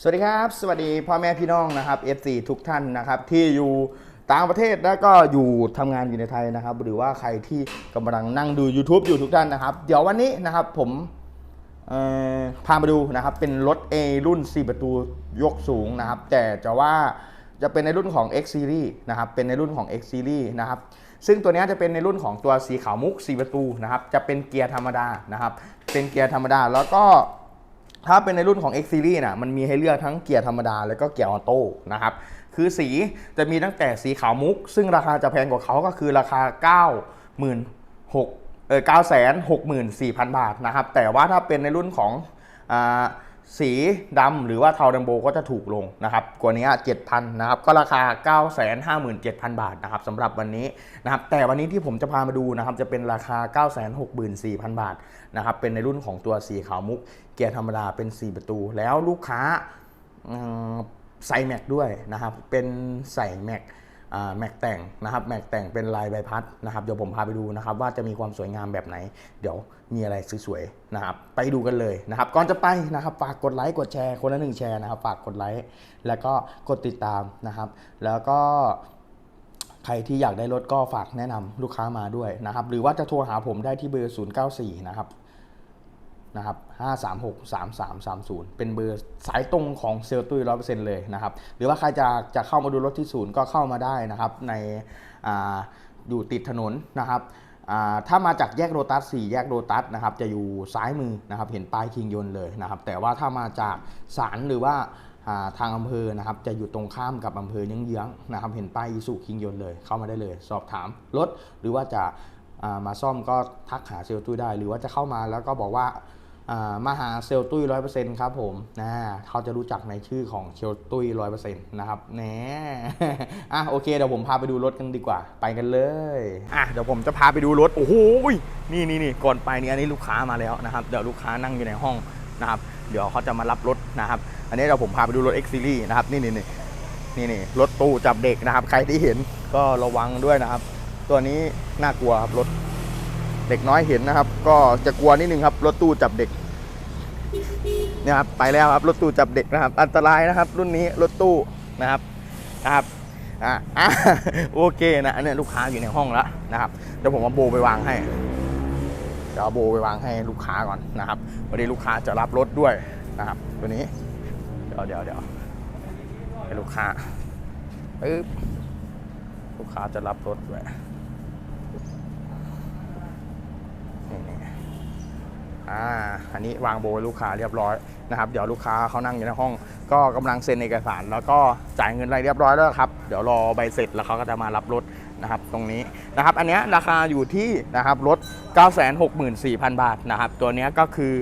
สวัสดีครับ สวัสดีพ่อแม่พี่น้องนะครับ FC ทุกท่านนะครับที่อยู่ต่างประเทศแล้วก็อยู่ทำงานอยู่ในไทยนะครับ หรือว่าใครที่กำลังนั่งดู YouTube อยู่ทุกท่านนะครับ เดี๋ยววันนี้นะครับผมพามาดูนะครับเป็นรถ A รุ่น 4 ประตูยกสูงนะครับ แต่จะว่าจะเป็นในรุ่นของ X Series นะครับเป็นในรุ่นของ X Series นะครับซึ่งตัวนี้จะเป็นในรุ่นของตัวสีขาวมุก 4 ประตูนะครับจะเป็นเกียร์ธรรมดานะครับเป็นเกียร์ธรรมดาแล้วก็ ถ้าเป็นในรุ่นของ X Series นะมันมีให้เลือกทั้งเกียร์ธรรมดา แล้วก็เกียร์ออโต้นะครับ คือสีจะมีตั้งแต่สีขาวมุก ซึ่งราคาจะแพงกว่าเขาก็คือราคา 9 6 0 0 0เออ9 6 4 0 0 0 บาทนะครับ แต่ว่าถ้าเป็นในรุ่นของอ่า สีดำหรือว่าเทาดัมโบก็จะถูกลงนะครับกว่านี้7,000นะครับก็ราคา 957,000 บาทนะครับสำหรับวันนี้นะครับแต่วันนี้ที่ผมจะพามาดูนะครับจะเป็นราคา 964,000 บาทนะครับเป็นในรุ่นของตัวสีขาวมุก เกียร์ธรรมดาเป็น 4 ประตู แล้วลูกค้าใส่แม็กด้วยนะครับเป็นใส่แม็ก แม็กแต่งนะครับแม็กแต่งเป็นลายใบพัดนะครับเดี๋ยวผมพาไปดูนะครับว่าจะมีความสวยงามแบบไหน เดี๋ยวมีอะไรสวยๆนะครับไปดูกันเลยนะครับก่อนจะไปนะครับฝากกดไลค์กดแชร์คนละหนึ่งแชร์นะครับฝากกดไลค์แล้วก็กดติดตามนะครับ แล้วก็ใครที่อยากได้รถก็ฝากแนะนำลูกค้ามาด้วยนะครับหรือว่าจะโทรหาผมได้ที่เบอร์ 094 นะครับ นะครับ536 3330 เป็นเบอร์สายตรงของเซลล์ตุ้ย100%เลยนะครับ หรือว่าใครจะจะเข้ามาดูรถที่ศูนย์ก็เข้ามาได้นะครับ ในอาอยู่ติดถนนนะครับ ถ้ามาจากแยกโรตัส 4 แยกโรตัสนะครับ จะอยู่ซ้ายมือนะครับ เห็นป้ายคิงยนเลยนะครับ แต่ว่าถ้ามาจากศาลหรือว่าทางอำเภอนะครับจะอยู่ตรงข้ามกับอำเภอเยื้องๆนะครับ เห็นป้ายอีสุคิงยนเลย เข้ามาได้เลย สอบถามรถหรือว่าจะามาซ่อมก็ทักหาเซลล์ตุ้ยได้ หรือว่าจะเข้ามาแล้วก็บอกว่า มาหาเซลตุ้ยร้อยเปอร์เซ็นต์ครับผมนะเขาจะรู้จักในชื่อของเซลตุ้ยร้อยเปอร์เซ็นต์นะครับแหนอะโอเคเดี๋ยวผมพาไปดูรถกันดีกว่า ไปกันเลยอะเดี๋ยวผมจะพาไปดูรถ โอ้โหนี่นี่นี่ก่อนไปนี่อันนี้ลูกค้ามาแล้วนะครับ เดี๋ยวลูกค้านั่งอยู่ในห้องนะครับ เดี๋ยวเขาจะมารับรถนะครับ อันนี้เดี๋ยวผมพาไปดูรถ X Series นะครับนี่นี่นี่นี่นี่รถตู้จับเด็กนะครับ ใครที่เห็นก็ระวังด้วยนะครับ ตัวนี้น่ากลัวครับรถ เด็กน้อยเห็นนะครับ ก็จะกลัวนิดนึงครับรถตู้จับเด็กเนี่ยครับไปแล้วครับรถตู้จับเด็กนะครับ อันตรายนะครับ รุ่นนี้รถตู้นะครับนะครับอะอะโอเคนะอันเนี้ยลูกค้าอยู่ในห้องแล้วนะครับเดี๋ยวผมเอาโบไปวางให้เดี๋ยวเอาโบไปวางให้ลูกค้าก่อนนะครับวันนี้ลูกค้าจะรับรถด้วยนะครับตัวนี้เดี๋ยวเดี๋ยวเดี๋ยวให้ลูกค้าปึ๊บลูกค้าจะรับรถด้วย นี่นี่ อ่าอันนี้วางโบลูกค้าเรียบร้อยนะครับเดี๋ยวลูกค้าเขานั่งอยู่ในห้อง ก็กำลังเซ็นเอกสาร แล้วก็จ่ายเงินอะไรเรียบร้อยแล้วครับเดี๋ยวรอใบเสร็จแล้วเขาก็จะมารับรถนะครับตรงนี้นะครับอันเนี้ยราคาอยู่ที่นะครับรถ 964,000 บาทนะครับตัวเนี้ยก็คือ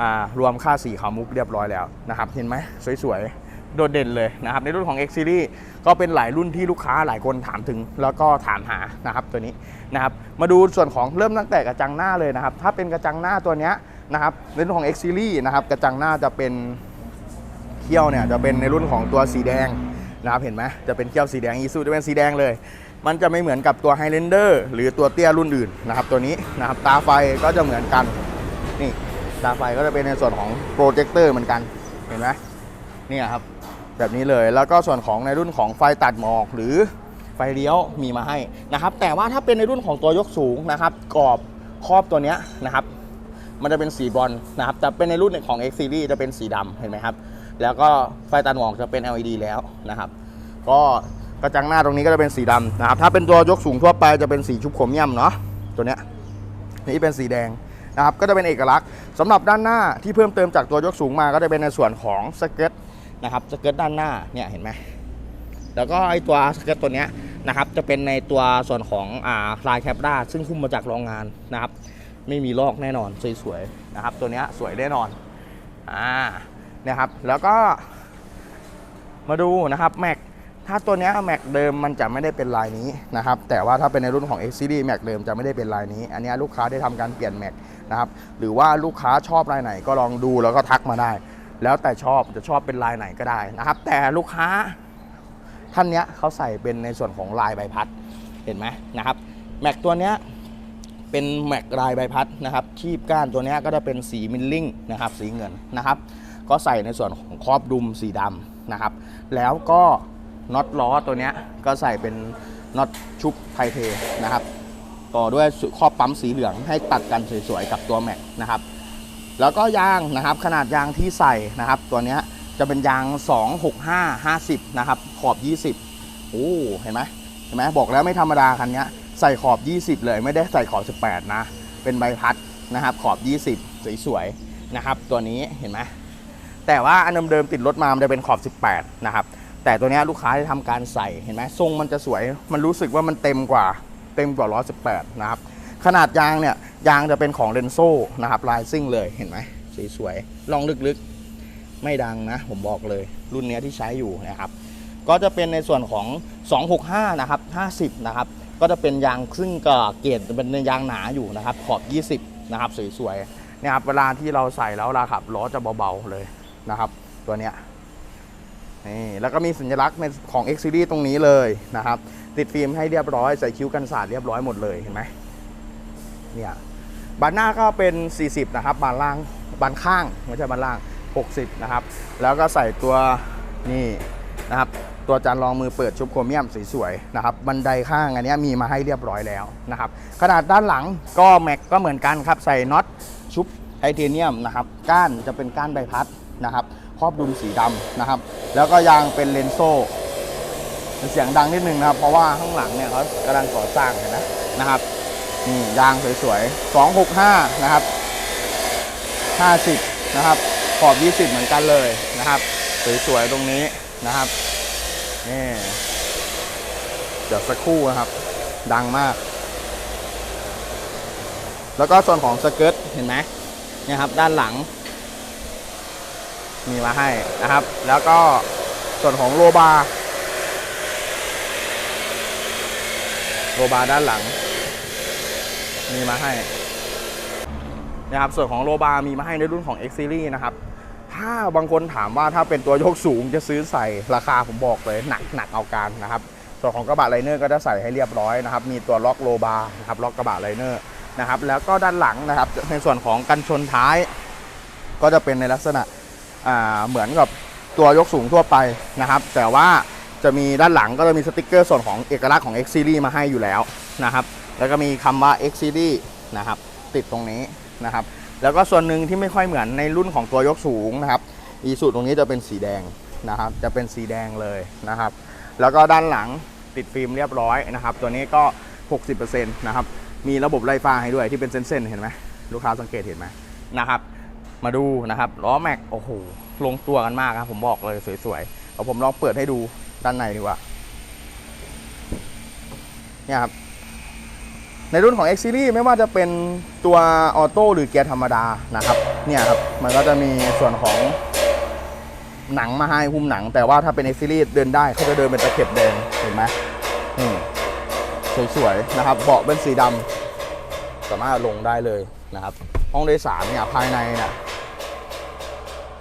อ่ารวมค่าสีขาวมุกเรียบร้อยแล้วนะครับเห็นไหมสวยๆ โดดเด่นเลยนะครับ ในรุ่นของ X Series ก็เป็นหลายรุ่นที่ลูกค้าหลายคนถามถึง แล้วก็ถามหานะครับตัวนี้นะครับ มาดูส่วนของเริ่มตั้งแต่กระจังหน้าเลยนะครับ ถ้าเป็นกระจังหน้าตัวนี้นะครับ ในรุ่นของ X Series นะครับ กระจังหน้าจะเป็นเขี้ยวเนี่ยจะเป็นในรุ่นของตัวสีแดงนะครับ เห็นไหมจะเป็นเขี้ยวสีแดงอีซูจะเป็นสีแดงเลย มันจะไม่เหมือนกับตัว Highlander หรือตัวเตี้ยรุ่นอื่นนะครับ ตัวนี้นะครับ ตาไฟก็จะเหมือนกัน นี่ ตาไฟก็จะเป็นในส่วนของโปรเจคเตอร์เหมือนกัน เห็นไหมนี่ครับ แบบนี้เลย แล้วก็ส่วนของในรุ่นของไฟตัดหมอกหรือไฟเลี้ยวมีมาให้นะครับ แต่ว่าถ้าเป็นในรุ่นของตัวยกสูงนะครับกรอบครอบตัวเนี้ยนะครับ มันจะเป็นสีบอนซ์นะครับ แต่เป็นในรุ่นของ X Series จะเป็นสีดำเห็นไหมครับ แล้วก็ไฟตัดหมอกจะเป็น LED แล้วนะครับ ก็กระจังหน้าตรงนี้ก็จะเป็นสีดำนะครับ ถ้าเป็นตัวยกสูงทั่วไปจะเป็นสีชุบโครเมียมเนาะตัวเนี้ยนี่เป็นสีแดงนะครับก็จะเป็นเอกลักษณ์สำหรับด้านหน้าที่เพิ่มเติมจากตัวยกสูงมาก็จะเป็นในส่วนของสเก็ต นะครับสเก็ตด้านหน้าเนี่ยเห็นไหมแล้วก็ไอตัวสเก็ตตัวเนี้ยนะครับจะเป็นในตัวส่วนของอ่าลายแคปด้าซึ่งคุ้มมาจากโรงงานนะครับ ไม่มีลอกแน่นอนสวยๆนะครับ ตัวเนี้ยสวยแน่นอนอ่านะครับแล้วก็ มาดูนะครับแม็กถ้าตัวเนี้ยแม็กเดิมมันจะไม่ได้เป็นลายนี้นะครับแต่ว่าถ้าเป็นในรุ่นของ X3 แม็กเดิมจะไม่ได้เป็นลายนี้ อันนี้ลูกค้าได้ทำการเปลี่ยนแม็กนะครับหรือว่าลูกค้าชอบลายไหนก็ลองดูแล้วก็ทักมาได้ แล้วแต่ชอบจะชอบเป็นลายไหนก็ได้นะครับ แต่ลูกค้าท่านเนี้ยเขาใส่เป็นในส่วนของลายใบพัดเห็นไหมนะครับแม็กตัวเนี้ยเป็นแม็กลายใบพัดนะครับคีบก้านตัวเนี้ยก็จะเป็นสีมิลลิ่งนะครับสีเงินนะครับ ก็ใส่ในส่วนของครอบดุมสีดำนะครับ แล้วก็น็อตล้อตัวเนี้ยก็ใส่เป็นน็อตชุบไทเทนะครับ ต่อด้วยครอบปั๊มสีเหลืองให้ตัดกันสวยๆกับตัวแม็กนะครับ แล้วก็ยางนะครับขนาดยางที่ใส่นะครับ ตัวนี้จะเป็นยาง 265 50 นะครับ ขอบ 20 โอ้เห็นไหมเห็นไหมบอกแล้วไม่ธรรมดาคันนี้ใส่ขอบ 20 เลยไม่ได้ใส่ขอบ 18 นะ เป็นใบพัดนะครับ ขอบ 20 สวยๆนะครับ ตัวนี้เห็นไหมแต่ว่าอันเดิมๆติดรถมามันจะเป็นขอบ 18 นะครับ แต่ตัวนี้ลูกค้าได้ทำการใส่เห็นไหมทรงมันจะสวย มันรู้สึกว่ามันเต็มกว่าเต็มกว่า118 นะครับ ขนาดยางเนี่ยยางจะเป็นของเรนโซ่นะครับลายซิ่งเลยเห็นไหมสวยลองลึกๆ ไม่ดังนะ ผมบอกเลย รุ่นเนี้ยที่ใช้อยู่นะครับ ก็จะเป็นในส่วนของ 265 นะครับ 50 นะครับ ก็จะเป็นยางซึ่งก็เกรดเป็นยางหนาอยู่นะครับ ขอบ 20 นะครับ สวยๆนะครับเวลาที่เราใส่แล้วเวลาขับล้อจะเบาๆเลยนะครับ ตัวเนี้ยนี่แล้วก็มีสัญลักษณ์ในของ X Series ตรงนี้เลยนะครับ ติดฟิล์มให้เรียบร้อยใส่คิ้วกันสาดเรียบร้อยหมดเลยเห็นไหม เนี่ยบานหน้าก็เป็น 40 นะครับ บานล่างบานข้างไม่ใช่บานล่าง 60 นะครับ แล้วก็ใส่ตัวนี่นะครับ ตัวจานรองมือเปิดชุบโครเมียมสวยๆนะครับ บันไดข้างอันนี้มีมาให้เรียบร้อยแล้วนะครับ ขนาดด้านหลังก็แม็กก็เหมือนกันครับ ใส่น็อตชุบไทเทเนียมนะครับ ก้านจะเป็นก้านใบพัดนะครับ ครอบดุมสีดำนะครับ แล้วก็ยางเป็นเลนโซ่เสียงดังนิดนึงนะครับ เพราะว่าข้างหลังเนี่ยเขากำลังก่อสร้างนะนะครับ นี่ยางสวยๆ 265 นะครับ 50 นะครับ ขอบ 20 เหมือนกันเลยนะครับ สวยๆ ตรงนี้นะครับ นี่ เดี๋ยวสักครู่นะครับ ดังมาก แล้วก็ส่วนของสเกิร์ตเห็นไหมเนี่ยครับ ด้านหลัง มีมาให้นะครับ แล้วก็ส่วนของโลบาร์โลบาร์ด้านหลัง มีมาให้นะครับส่วนของโลบาร์มีมาให้ในรุ่นของ X Series นะครับ ถ้าบางคนถามว่าถ้าเป็นตัวยกสูงจะซื้อใส่ราคาผมบอกเลยหนักหนักเอาการนะครับ ส่วนของกระบะไลเนอร์ก็จะใส่ให้เรียบร้อยนะครับ มีตัวล็อกโลบาร์นะครับล็อกกระบะไลเนอร์นะครับแล้วก็ด้านหลังนะครับในส่วนของกันชนท้าย ก็จะเป็นในลักษณะเหมือนกับตัวยกสูงทั่วไปนะครับ แต่ว่าจะมีด้านหลังก็จะมีสติกเกอร์ส่วนของเอกลักษณ์ของ X Series มาให้อยู่แล้วนะครับ แล้วก็มีคำว่า X Series นะครับติดตรงนี้นะครับ แล้วก็ส่วนหนึ่งที่ไม่ค่อยเหมือนในรุ่นของตัวยกสูงนะครับอีสูตรงนี้จะเป็นสีแดงนะครับ จะเป็นสีแดงเลยนะครับ แล้วก็ด้านหลังติดฟิล์มเรียบร้อยนะครับ ตัวนี้ก็ 60%นะครับ มีระบบไล่ฟ้าให้ด้วยที่เป็นเส้นๆเห็นไหมลูกค้าสังเกตเห็นไหมนะครับ มาดูนะครับล้อแม็กโอ้โหลงตัวกันมากครับผมบอกเลยสวยๆเอาผมลองเปิดให้ดูด้านในดีกว่าเนี่ยครับ ในรุ่นของ X Series ไม่ว่าจะเป็นตัวออโต้หรือเกียร์ธรรมดานะครับเนี่ยครับมันก็จะมีส่วนของหนังมาให้หุ้มหนัง แต่ว่าถ้าเป็น X Series เดินได้เขาจะเดินเป็นตะเข็บแดงเห็นไหมนี่สวยๆนะครับเบาะเป็นสีดำสามารถลงได้เลยนะครับ ห้องโดยสารเนี่ยภายในเนี่ย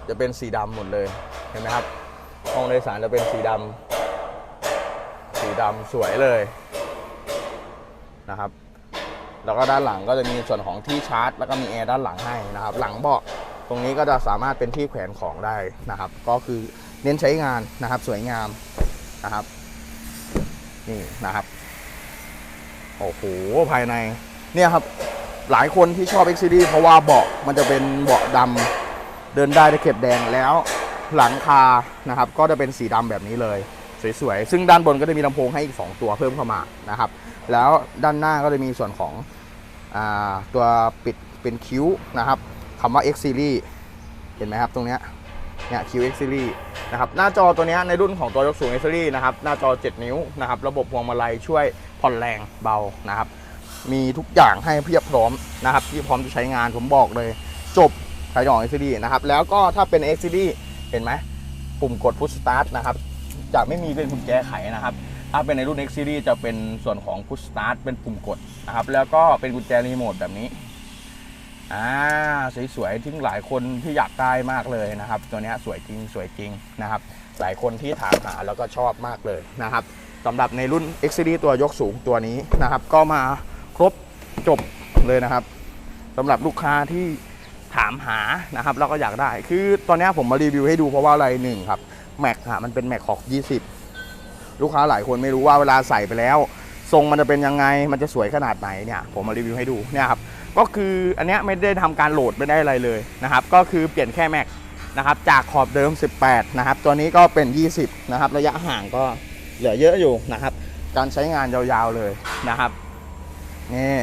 จะเป็นสีดำหมดเลยเห็นไหมครับ ห้องโดยสารจะเป็นสีดำสีดำสวยเลยนะครับ แล้วก็ด้านหลังก็จะมีส่วนของที่ชาร์จ แล้วก็มีแอร์ด้านหลังให้นะครับ หลังเบาะตรงนี้ก็จะสามารถเป็นที่แขวนของได้นะครับ ก็คือเน้นใช้งานนะครับสวยงามนะครับ นี่นะครับโอ้โหภายในเนี่ยครับหลายคนที่ชอบ X Series เพราะว่าเบาะมันจะเป็นเบาะดำเดินได้ตะเข็บแดงแล้วหลังคานะครับ ก็จะเป็นสีดำแบบนี้เลยสวยๆ ซึ่งด้านบนก็จะมีลำโพงให้อีก 2 ตัวเพิ่มเข้ามานะครับ แล้วด้านหน้าก็จะมีส่วนของ ตัวปิดเป็นคิ้วนะครับคำว่า X Series เห็นไหมครับตรงนี้เนี่ยคิ้ว X Series นะครับหน้าจอตัวนี้ในรุ่นของตัวยกสูง X Series นะครับหน้าจอ 7 นิ้วนะครับระบบพวงมาลัยช่วยผ่อนแรงเบานะครับมีทุกอย่างให้เพียบพร้อมนะครับที่พร้อมจะใช้งานผมบอกเลย จบใครจะออก X Series นะครับแล้วก็ถ้าเป็น X Series เห็นไหมปุ่มกด Push Start นะครับจะไม่มีเป็นกุญแจไขนะครับ ถ้าเป็นในรุ่น X Series จะเป็นส่วนของ Push Start เป็นปุ่มกดนะครับ แล้วก็เป็นกุญแจรีโมทแบบนี้ อ่า สวยๆที่หลายคนที่อยากได้มากเลยนะครับ ตัวนี้สวยจริงสวยจริงนะครับ หลายคนที่ถามหาแล้วก็ชอบมากเลยนะครับสำหรับในรุ่น X Series ตัวยกสูงตัวนี้นะครับ ก็มาครบจบเลยนะครับสำหรับลูกค้าที่ถามหานะครับแล้วก็อยากได้ คือตอนนี้ผมมารีวิวให้ดูเพราะว่าอะไรหนึ่งครับแม็กอะมันเป็นแม็กขอก20 ลูกค้าหลายคนไม่รู้ว่าเวลาใส่ไปแล้ว ทรงมันจะเป็นยังไงมันจะสวยขนาดไหนเนี่ยผมมารีวิวให้ดูเนี่ยครับก็คืออันเนี้ยไม่ได้ทำการโหลดไม่ได้อะไรเลยนะครับก็คือเปลี่ยนแค่แม็กนะครับจากขอบเดิม 18 นะครับ ตัวนี้ก็เป็น 20 นะครับ ระยะห่างก็เหลือเยอะอยู่นะครับ การใช้งานยาวๆเลยนะครับ นี่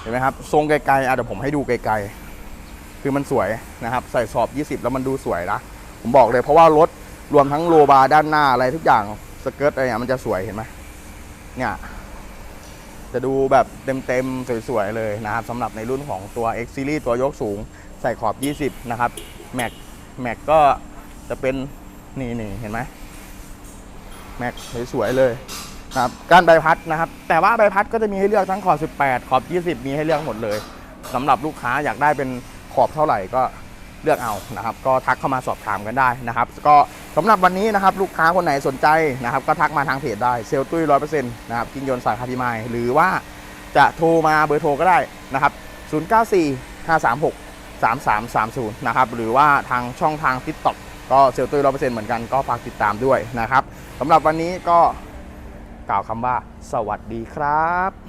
เห็นไหมครับ ทรงไกลๆอะเดี๋ยวผมให้ดูไกลๆ คือมันสวยนะครับ ใส่สอบ 20 แล้วมันดูสวยนะ ผมบอกเลยเพราะว่ารถรวมทั้งโลบาร์ด้านหน้าอะไรทุกอย่าง สเกิร์ตอะไรเนี่ยมันจะสวยเห็นไหมเนี่ยจะดูแบบเต็มๆ สวยๆ เลยนะครับสำหรับในรุ่นของตัว X Series ตัวยกสูงใส่ขอบ 20 นะครับแม็กแม็กก็จะเป็นนี่นี่เห็นไหมแม็กสวยๆ เลยนะครับการใบพัดนะครับ แต่ว่าใบพัดก็จะมีให้เลือกทั้งขอบ 18 ขอบ 20 มีให้เลือกหมดเลยสำหรับลูกค้าอยากได้เป็นขอบเท่าไหร่ก็เลือกเอานะครับ ก็ทักเข้ามาสอบถามกันได้นะครับ ก็ สำหรับวันนี้นะครับลูกค้าคนไหนสนใจนะครับก็ทักมาทางเพจได้เซลตุ้ยร้อยเปอร์เซ็นต์นะครับกินยนต์สายคาติมายหรือว่าจะโทรมาเบอร์โทรก็ได้นะครับ094 536 3330นะครับหรือว่าทางช่องทาง TikTok ก็เซลลตุ้ยร้อยเปอร์เซ็นต์เหมือนกันก็ฝากติดตามด้วยนะครับสำหรับวันนี้ก็กล่าวคำว่าสวัสดีครับ